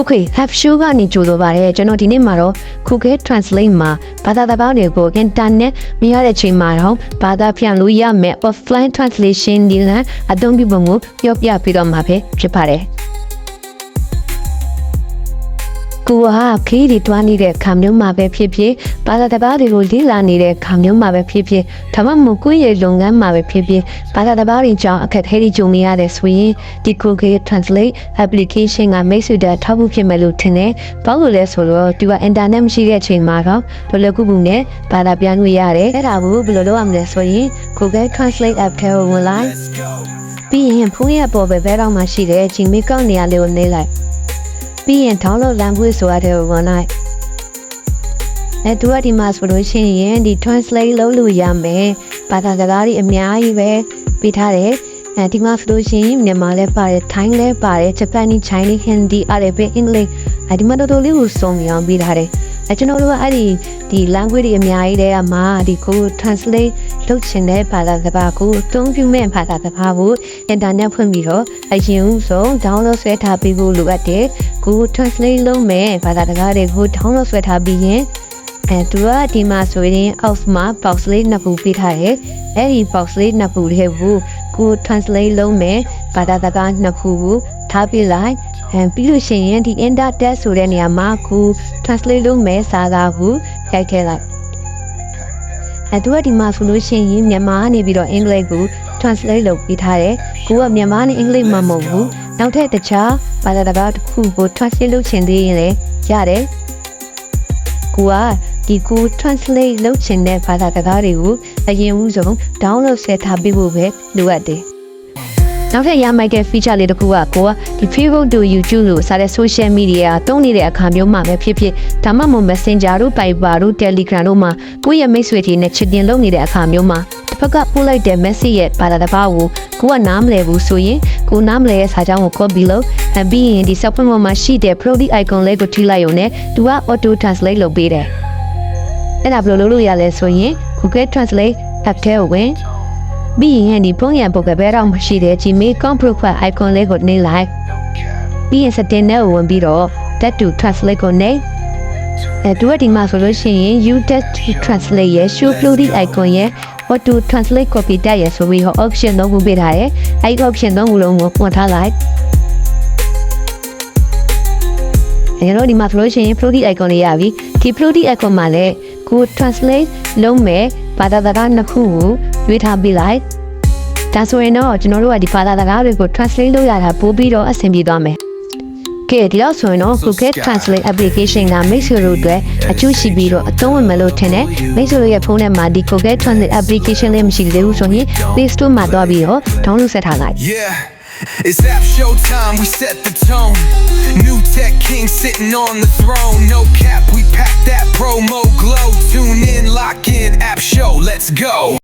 Okay have show ကနေကြိုဆိုပါရစေကျွန်တော်ဒီနေ့မှာတော့ Google Translate မှာဘာသာတပောင်းတွေကို internet မရတဲ့ချိန်မှာတော့ဘာသာပြန်လို့ရမယ် offline translation ဒီလန်အသုံးပြုပုံကိုပြောပြပေးတော့မှာပဲဖြစ်ပါတယ် ကိုဟာခေးဒီတွားနေတဲ့ခံမျိုးမှာပဲဖြစ်ဖြစ်ဘာသာတပားတွေကိုလေ့လာနေတဲ့ခံမျိုးမှာပဲဖြစ်ဖြစ်ဒါမှမဟုတ်ကိုယ့်ရဲ့လုပ်ငန်းမှာပဲဖြစ်ဖြစ်ဘာသာတပားတွေကြောင့်အခက်အခဲတွေကြုံနေရတဲ့ဆိုရင်ဒီ Google Translate application ကမိတ်ဆွေတဲ့ထောက်ဖို့ဖြစ်မယ်လို့ထင်တယ်။ဘာလို့လဲဆိုတော့သူက internet မရှိတဲ့အချိန်မှာတော့ဘယ်လိုကုဘူးနဲ့ဘာသာပြန်လို့ရတယ်။အဲ့ဒါကိုဘယ်လိုလုပ်ရမလဲဆိုရင် Google Translate app ထဲကိုဝင်လိုက်ပြီးရင်ဖုန်းရဲ့ပေါ်ပဲဘဲတော့မှရှိတဲ့ Gmail ကောက်နေရာလေးကိုနှိပ်လိုက် ပြီးရင် download language ဆိုတဲ့ကိုဝင်လိုက်အဲသူကဒီမှာဆိုလို့ရှိရင်ဒီ translate လုပ်လို့ရမယ်ဘာသာစကားတွေအများကြီးပဲပေးထားတယ်အဲဒီမှာဆိုလို့ရှိရင်မြန်မာလည်းပါတယ်ထိုင်းလည်းပါတယ်ဂျပန်၊ Chinese Hindi အားလည်းပဲအင်္ဂလိပ်အဲဒီမှာတော်တော်လေးကိုစုံပြောင်းပေးထားတယ် အဲကျွန်တော်တို့ကအဲ့ဒီဒီ language တွေအများကြီးတဲ့ကမှာဒီကို translate လုပ်ချင်တဲ့ဘာသာစကားကိုတုံးပြမဲ့ဘာသာစကားကို internet ဖွင့်ပြီးတော့အရင်ဆုံး download ဆွဲထားပေးဖို့လိုအပ်တယ်ကို translate လုပ်မယ်ဘာသာစကားတွေကို download ဆွဲထားပြီးရင်အဲသူကဒီမှာဆိုရင် off မှာ box လေးနှစ်ခုပေးထားတယ်အဲ့ဒီ box လေးနှစ်ခုလေးကိုကို translate လုပ်မယ်ဘာသာစကားနှစ်ခုကို ထားပြလိုက်အဲပြီးလို့ရှိရင်ဒီ enter text ဆိုတဲ့နေရာမှာကို translate လုပ်မယ်စာကားကိုရိုက်ထည့်လိုက်အဲသူကဒီမှာဆိုလို့ရှိရင်မြန်မာကနေပြီးတော့အင်္ဂလိပ်ကို translate လုပ်ပေးထားတယ်ကိုကမြန်မာနဲ့အင်္ဂလိပ်မှမဟုတ်ဘူးနောက်ထပ်တခြားဘာသာစကားတစ်ခုကို translate လုပ်ချင်သေးရင်လည်းရတယ်ကိုကဒီကို translate လုပ်ချင်တဲ့ဘာသာစကားတွေကိုအရင်ဦးဆုံး download ဆက်ထားပေးဖို့ပဲလိုအပ်တယ် နောက်ထပ်ရမိုက်တဲ့ feature လေးတစ်ခုကကိုကဒီ Facebook တို့ YouTube လို့စတဲ့ social media တုံးနေတဲ့အခါမျိုးမှာပဲဖြစ်ဖြစ်ဒါမှမဟုတ် Messenger တို့ Viber တို့ Telegram တို့မှာကိုယ့်ရဲ့မိတ်ဆွေတွေနဲ့ချစ်တင်လုပ်နေတဲ့အခါမျိုးမှာတစ်ဖက်ကပို့လိုက်တဲ့ message ရဲ့ဘာသာတစ်ပါးကိုကိုကနားမလည်ဘူးဆိုရင်ကိုနားမလည်ရဲ့စာကြောင်းကို copy လုပ်အပြီးရင်ဒီ software မှာရှိတဲ့ product icon လေးကိုထိလိုက်ရုံနဲ့သူက auto translate လုပ်ပေးတယ်အဲ့ဒါဘယ်လိုလုပ်လို့ရလဲဆိုရင် Google Translate app ထဲကိုဝင် ပြီးရင်ဒီဖုန်းရံပုတ်ကဘဲတော့မရှိတဲ့ Gmail account profile icon လေးကိုနှိပ်လိုက်ပြီးရင် setting နဲ့ဝင်ပြီးတော့ that to translate ကိုနှိပ်အဲတူကဒီမှာဆိုလို့ရှိရင် you that to translate ရဲ့ show floating icon ရဲ့ what to translate copy တက်ရဆိုပြီးဟော option တော့ဝင်ပေးထားတယ်အဲဒီ option တော့လုံးကိုပွန်ထားလိုက်အဲတော့ဒီမှာဆိုလို့ရှိရင် floating icon လေးရပြီဒီ floating icon မှာလည်းကို translate လုံးမဲ့ဘာသာစကားနှစ်ခုကို ရွေးထားပေးလိုက်ဒါဆိုရင်တော့ကျွန်တော်တို့ကဒီဘာသာစကားတွေကို translate လုပ်ရတာပို့ပြီးတော့အဆင်ပြေသွားမယ်ကဲဒီတော့ဆိုရင်တော့ Google Translate application ကမိတ်ဆွေတို့အတွက်အကျိုးရှိပြီးတော့အသုံးဝင်မယ်လို့ထင်တယ်မိတ်ဆွေတို့ရဲ့ဖုန်းထဲမှာဒီ Google Translate application လေးမရှိသေးဘူးဆိုရင် Play Store မှာသွားပြီးတော့ download ဆက်ထားလိုက် Yeah, it's app showtime, we set the tone. New tech king sitting on the throne. No cap, we pack that promo glow. Tune in, lock in, app show, let's go.